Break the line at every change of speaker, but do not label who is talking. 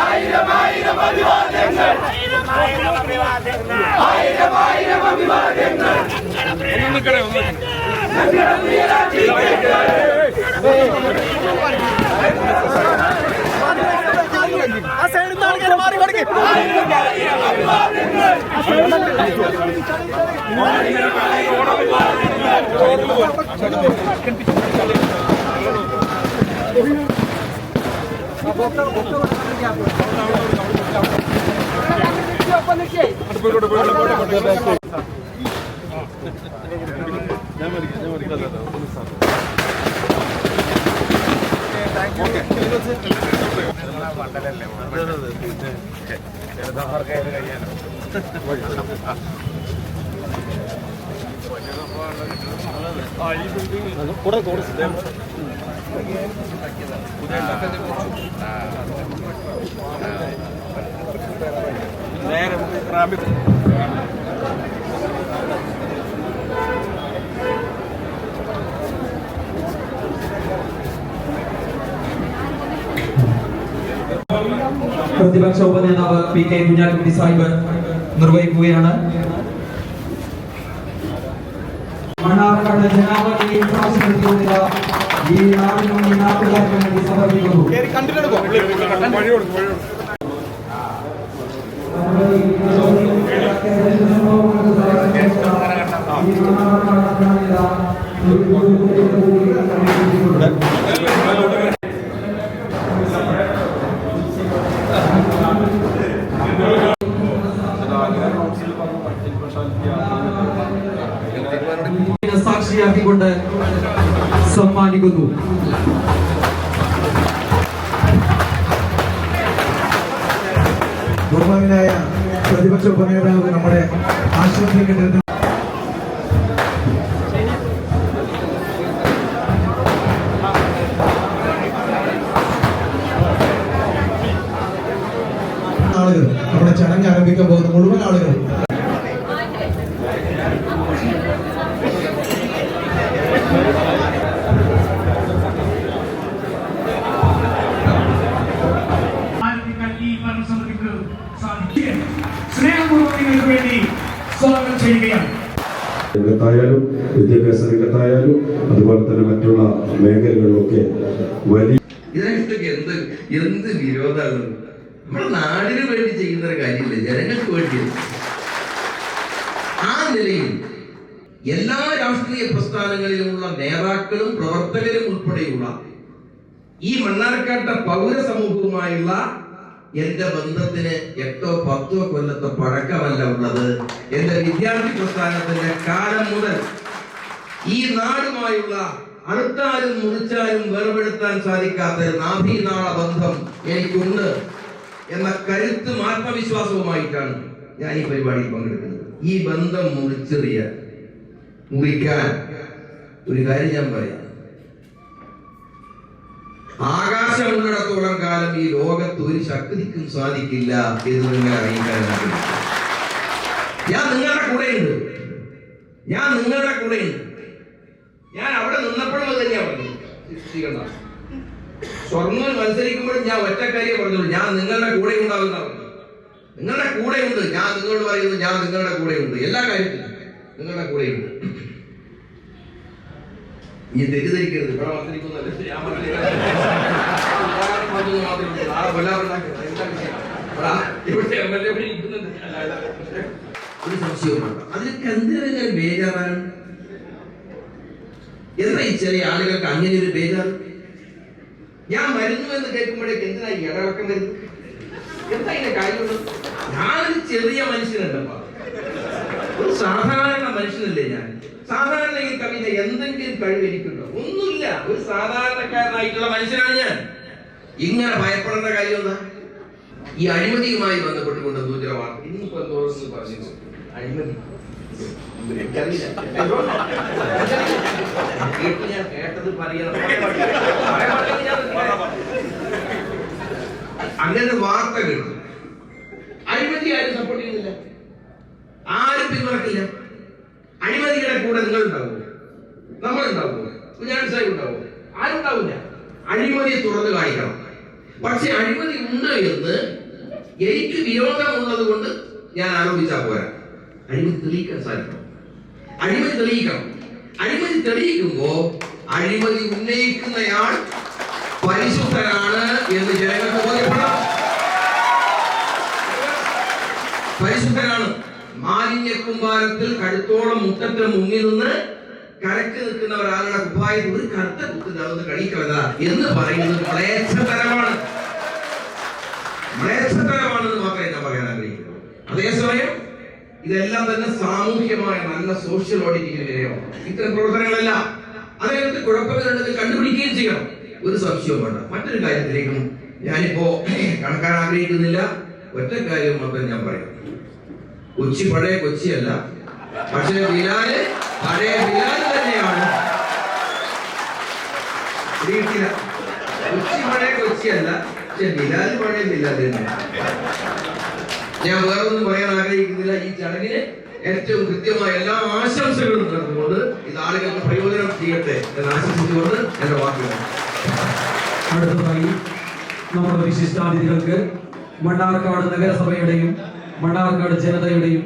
ஆயிரம் ஆயிரம் அபிவாதங்கள் ஆயிரம் ஆயிரம் அபிவாதங்கள் கண்டிப்பாக ആ സൈഡിൽ കൂടെ ആൾക്കാർ
പ്രതിപക്ഷ ഉപനേതാവ് പി കെ കുഞ്ഞാലിക്കുട്ടി സാഹിബ് നിർവഹിക്കുകയാണ്. മണ്ണാർക്കാട് ജനാധിപത്യ ഈ നാടിനും ഈ നാട്ടുകാർക്കും വേണ്ടി സമർപ്പിക്കുന്നു.
കണ്ടിട്ടെടുക്കോ
സാക്ഷിയാക്കിക്കൊണ്ട് സമ്മാനിക്കുന്നു.
ബഹുമാനായ പ്രതിപക്ഷ ഉപനേതാവ് നമ്മുടെ ആശുപത്രി ആളുകൾ നമ്മുടെ ചടങ്ങ് ആരംഭിക്കാൻ പോകുന്ന മുഴുവൻ ആളുകളും
ചെയ്യുകയാണ്.
രംഗത്തായാലും വിദ്യാഭ്യാസ രംഗത്തായാലും അതുപോലെ തന്നെ മറ്റുള്ള മേഖലകളിലൊക്കെ വലിയ
ഇതിനൊക്കെ എന്ത് എന്ത് വിരോധമാണ് നമ്മുടെ നാടിന് വേണ്ടി ചെയ്യുന്ന ഒരു കാര്യമില്ല ജനങ്ങൾക്ക് വേണ്ടി. ആ നിലയിൽ എല്ലാ രാഷ്ട്രീയ പ്രസ്ഥാനങ്ങളിലുമുള്ള നേതാക്കളും പ്രവർത്തകരും ഉൾപ്പെടെയുള്ള ഈ മണ്ണാർക്കാട്ട പൗരസമൂഹവുമായുള്ള എന്റെ ബന്ധത്തിന് എട്ടോ പത്തോ കൊല്ലത്തെ പഴക്കമല്ല ഉള്ളത്. എന്റെ വിദ്യാർത്ഥി പ്രസ്ഥാനത്തിന്റെ കാലം മുതൽ ഈ നാടുമായുള്ള അടുത്താലും മുറിച്ചാലും വേർപെടുത്താൻ സാധിക്കാത്ത നാഭിനാള ബന്ധം എനിക്കുണ്ട് എന്ന കരുത്തും ആത്മവിശ്വാസവുമായിട്ടാണ് ഞാൻ ഈ പരിപാടിയിൽ പങ്കെടുക്കുന്നത്. ഈ ബന്ധം മുറിച്ചെറിയ മുറിക്കാൻ ഒരു കാര്യം ഞാൻ പറയാം. ആകാശമുള്ളിടത്തോളം കാലം ഈ ലോകത്ത് ഒരു ശക്തിക്കും സാധിക്കില്ല എന്ന് നിങ്ങൾ അറിയിക്കാൻ. ഞാൻ നിങ്ങളുടെ കൂടെയുണ്ട്. ഞാൻ നിങ്ങളുടെ കൂടെയുണ്ട്. ഞാൻ അവിടെ നിന്നപ്പോഴും അത് തന്നെയാ പറഞ്ഞത്. സ്വർണം മത്സരിക്കുമ്പോഴും ഞാൻ ഒറ്റക്കാരിയെ പറഞ്ഞുള്ളൂ. ഞാൻ നിങ്ങളുടെ കൂടെ ഉണ്ടാവുന്ന നിങ്ങളുടെ കൂടെയുണ്ട്. ഞാൻ നിങ്ങളോട് പറയുന്നു ഞാൻ നിങ്ങളുടെ കൂടെയുണ്ട്. എല്ലാ കാര്യത്തിലും നിങ്ങളുടെ കൂടെയുണ്ട്. എൽ തെറ്റിദ്ധരിക്കരുത്. ഇവിടെ ഒരു സംശയവും വേണ്ട. എന്തിനാണ് ബേജാറാണ്? എന്താ ഈ ചെറിയ ആളുകൾക്ക് അങ്ങനെ ഒരു ബേജാറ്? ഞാൻ വരുന്നു എന്ന് കേൾക്കുമ്പോഴേക്ക് എന്തിനാ ഈ ഇടവക്കം എന്താ ഇതിന്റെ കാര്യമുള്ളത് ഞാനൊരു ചെറിയ മനുഷ്യനല്ലപ്പാ ഒരു സാധാരണ മനുഷ്യനല്ലേ ഞാൻ? സാധാരണ ഈ കവിത എന്തെങ്കിലും കഴിവ് എനിക്കുണ്ടോ? ഒന്നുമില്ല. ഒരു സാധാരണക്കാരനായിട്ടുള്ള മനുഷ്യനാണ് ഞാൻ. ഇങ്ങനെ ഭയപ്പെടേണ്ട കാര്യം എന്താ? ഈ അഴിമതിയുമായി ബന്ധപ്പെട്ടുകൊണ്ട് സൂചന വാർത്ത ഇന്നിപ്പോ പറഞ്ഞു അഴിമതി. കേട്ടത് പറയണം പറയാൻ പറ്റില്ലെങ്കിൽ ഞാൻ പറയാം. അങ്ങനെ ഒരു വാർത്ത കേട്ടു അഴിമതി ആരും സപ്പോർട്ട് ചെയ്യുന്നില്ല ആരും പിന്തുണക്കില്ല അഴിമതിയുടെ കൂടെ നിങ്ങൾ ഉണ്ടാവുമോ നമ്മൾ ഉണ്ടാവുമോ സാഹിബ് ഉണ്ടാവുമോ ആരുണ്ടാവില്ല? അഴിമതിയെ തുറന്നു കാണിക്കണം. പക്ഷെ അഴിമതി ഉണ്ട് എന്ന് എനിക്ക് വിരോധമുള്ളത് കൊണ്ട് ഞാൻ ആരോപിച്ചാൽ പോരാ. അഴിമതി തെളിയിക്കാൻ സാധിക്കണം. അഴിമതി തെളിയിക്കണം. അഴിമതി തെളിയിക്കുമ്പോ അഴിമതി ഉന്നയിക്കുന്നയാൾ പരിശുദ്ധനാണ് എന്ന് ജനങ്ങൾക്ക് ബോധ്യപ്പെടാം. പരിശുദ്ധനാണ്. മാലിന്യ കുമ്പാരത്തിൽ കഴുത്തോളം മുട്ടത്തെ മുങ്ങി നിന്ന് കരക്ക് നിൽക്കുന്ന ഒരാളുടെ കുപ്പായത്തിൽ ഒരു കറുത്ത കുത്തുണ്ടാവുന്ന കണിക്കളത എന്ന് പറയുന്നത് മ്ലേച്ഛതരമാണ്. മ്ലേച്ഛതരമാണെന്ന് മാത്രമേ ഞാൻ പറയാൻ ആഗ്രഹിക്കുന്നു അതേസമയം ഇതെല്ലാം തന്നെ സാമൂഹ്യമായ നല്ല സോഷ്യൽ ഓഡിറ്റിംഗ് വിധേയമാണ്. ഇത്തരം പ്രവർത്തനങ്ങളെല്ലാം. അതിനകത്ത് കുഴപ്പങ്ങളുണ്ടെങ്കിൽ കണ്ടുപിടിക്കുകയും ചെയ്യണം. ഒരു സംശയവും വേണ്ട. മറ്റൊരു കാര്യത്തിലേക്കും ഞാനിപ്പോ കടക്കാൻ ആഗ്രഹിക്കുന്നില്ല. ഒറ്റ കാര്യം മാത്രം ഞാൻ പറയാം. കൊച്ചി പഴയ കൊച്ചിയല്ല. പക്ഷേ ബിലാൽ പഴയ ബിലാൽ തന്നെയാണ്. കൊച്ചി പഴയ കൊച്ചിയല്ല. പക്ഷെ ബിലാൽ പഴയ ബിലാൽ തന്നെയാണ് ഞാൻ വേറൊന്നും പറയാൻ ആഗ്രഹിക്കുന്നില്ല. ഈ ചടങ്ങിന് ഏറ്റവും കൃത്യമായ എല്ലാ ആശംസകളും നേർന്നുകൊണ്ട് ഇത് ആളുകൾക്ക് പ്രയോജനം ചെയ്യട്ടെ എന്ന് ആശംസിച്ചുകൊണ്ട് എന്റെ വാക്കുകൾ.
അടുത്തതായി നമ്മുടെ വിശിഷ്ടാതിഥികൾക്ക് മണ്ണാർക്കാട് നഗരസഭയുടെയും മണ്ണാർക്കാട് ജനതയുടെയും